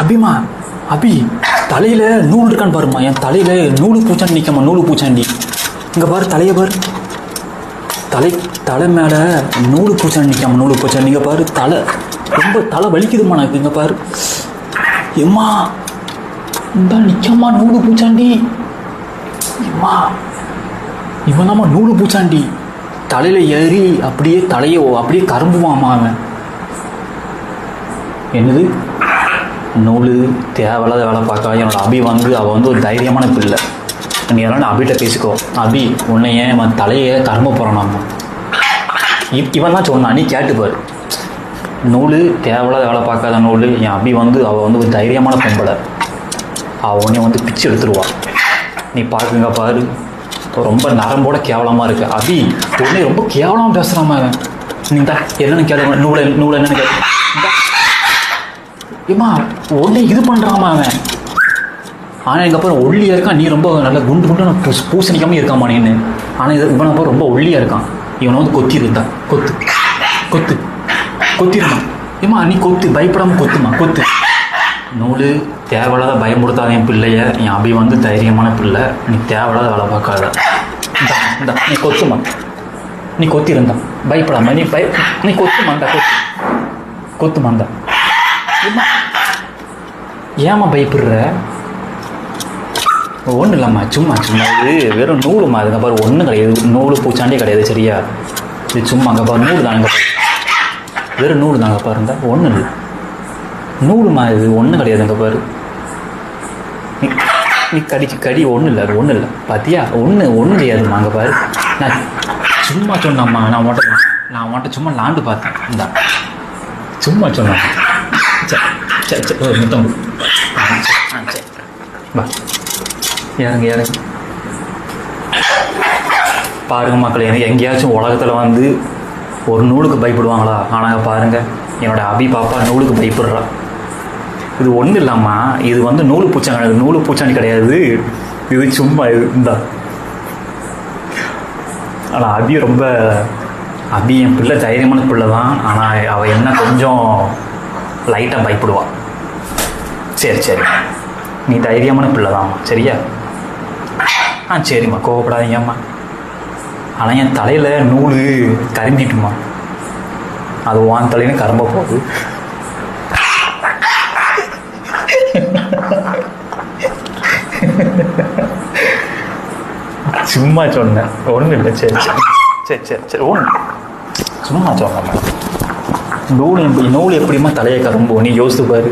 அபிமா அபி தலையில நூல் இருக்கான்னு பாருமா என் தலையில நூலு பூச்சாண்டி நிற்கமா நூலு பூச்சாண்டி. இங்கே பாரு தலைய பாரு. தலை தலை மேலே நூலு பூச்சாண்டி நிற்காம நூலு பூச்சாண்டி. இங்கே பாரு தலை. ரொம்ப தலை வலிக்குதுமா எனக்கு. இங்கே பாரு. எம்மா இந்த நிற்கம்மா நூலு பூச்சாண்டி. எம்மா இவனாமா நூலு பூச்சாண்டி. தலையில் ஏறி அப்படியே தலையை அப்படியே கரும்புவாமா அவன். என்னது? நூல் தேவையில்லாத வேலை பார்க்க என்னோட அபி வந்து அவள் வந்து ஒரு தைரியமான பிள்ளை. நீ எல்லாம் அபிகிட்ட பேசிக்கோ. அபி உன்னை ஏன் நம்ம தலையை கரும்ப போகிறான் நம்ம? இவன் தான் சொன்னான். நீ கேட்டுப்பார் நூல் தேவையில்லாத வேலை பார்க்காத நூல். என் அபி வந்து அவள் வந்து ஒரு தைரியமான பொம்பளை. அவள் உன்னை வந்து பிச்சு எடுத்துருவா. நீ பார்க்குங்க பாரு. ரொம்ப நரம்போட கேவலமாக இருக்கு. அபி உடனே ரொம்ப கேவலமாக பேசுகிறாம நீ தான் என்னென்னு கேளு. நூலை நூலை என்னன்னு கேட்க ஏமா ஏம்மா இது பண்ணுறாமா அவன். ஆனால் இதுக்கப்புறம் ஒல்லியாக இருக்கான். நீ ரொம்ப நல்ல குண்டு குண்டு நான் பூச இருக்காமா நீன்னு ஆனால் இது இவன் அப்புறம் ரொம்ப ஒல்லியாக இருக்கான். இவனை வந்து கொத்தி இருந்தான். கொத்து. கொத்து. கொத்திருந்தான். ஏம்மா நீ கொத்து. பயப்படாமல் கொத்துமா கொத்து. நூல் தேவையில்லாத பயமுடுத்தாத என் பிள்ளைய. என் அபி வந்து தைரியமான பிள்ளை. நீ தேவையில்லாத வேலை பார்க்காத. இந்தா, நீ கொத்துமா நீ கொத்திருந்தான். பயப்படாம. நீ பய நீ கொத்துமாண்டா கொத்து. கொத்துமாண்டா ஏம்மா, பயப்படுற? ஒன்றும் இல்லைம்மா. சும்மா சும்மா. இது வெறும் நூலுமா அதுங்க பாரு ஒன்றும் கிடையாது. நூலு பூச்சாண்டே கிடையாது சரியா? இது சும்மா அங்கே பாரு நூறு தாங்க வெறும் நூறு தாங்க பாருங்க ஒன்றும் இல்லை. நூலுமா இது ஒன்றும் கிடையாது அங்கே பாரு. நீ நீ கடிச்சு கடி ஒன்றும் இல்லை அது ஒன்றும் இல்லை. பார்த்தியா ஒன்று ஒன்றும் செய்யாதும்மா அங்கே பாரு. நான் சும்மா சொன்னம்மா நான் மட்டும் நான் மட்டும் சும்மா லாண்டு பார்த்தேன். இந்தா. சும்மா சொன்னேன் cek cek cek oh முத்தம் cek ஆ சரி இறங்க இறங்க பாருங்க மக்களே எனக்கு எங்கேயாச்சும் உலகத்தில் வந்து ஒரு நூலுக்கு பயப்படுவாங்களா? ஆனால் பாருங்க என்னோட அபி பாப்பா நூலுக்கு பயப்படுறா. இது ஒன்றும் இல்லாமா இது வந்து நூலு பூச்சாங்க நூலு பூச்சாண்டி கிடையாது. இது சும்மா இது இந்தா. ஆனால் அபி ரொம்ப அபி என் பிள்ளை தைரியமான பிள்ளை தான் ஆனால் அவள் என்ன கொஞ்சம் லைட்டாக பயப்படுவா. சரி சரி. நீ தைரியமான பிள்ளை தான் சரியா? ஆ சரிம்மா. கோவப்படாதீங்கம்மா ஆனால் என் தலையில் நூல் கரும்பிட்டுமா அது வான் தலையில கரும்ப போகுது. சும்மா சொன்னேன் ஒன்றும் இல்லை சரி சரி. சரி சரி சரி. ஒன்று சும்மா சொன்னேன் நூல் எப்படி நூல் எப்படிமா தலையை கரும்போம் நீ யோசித்து பாரு.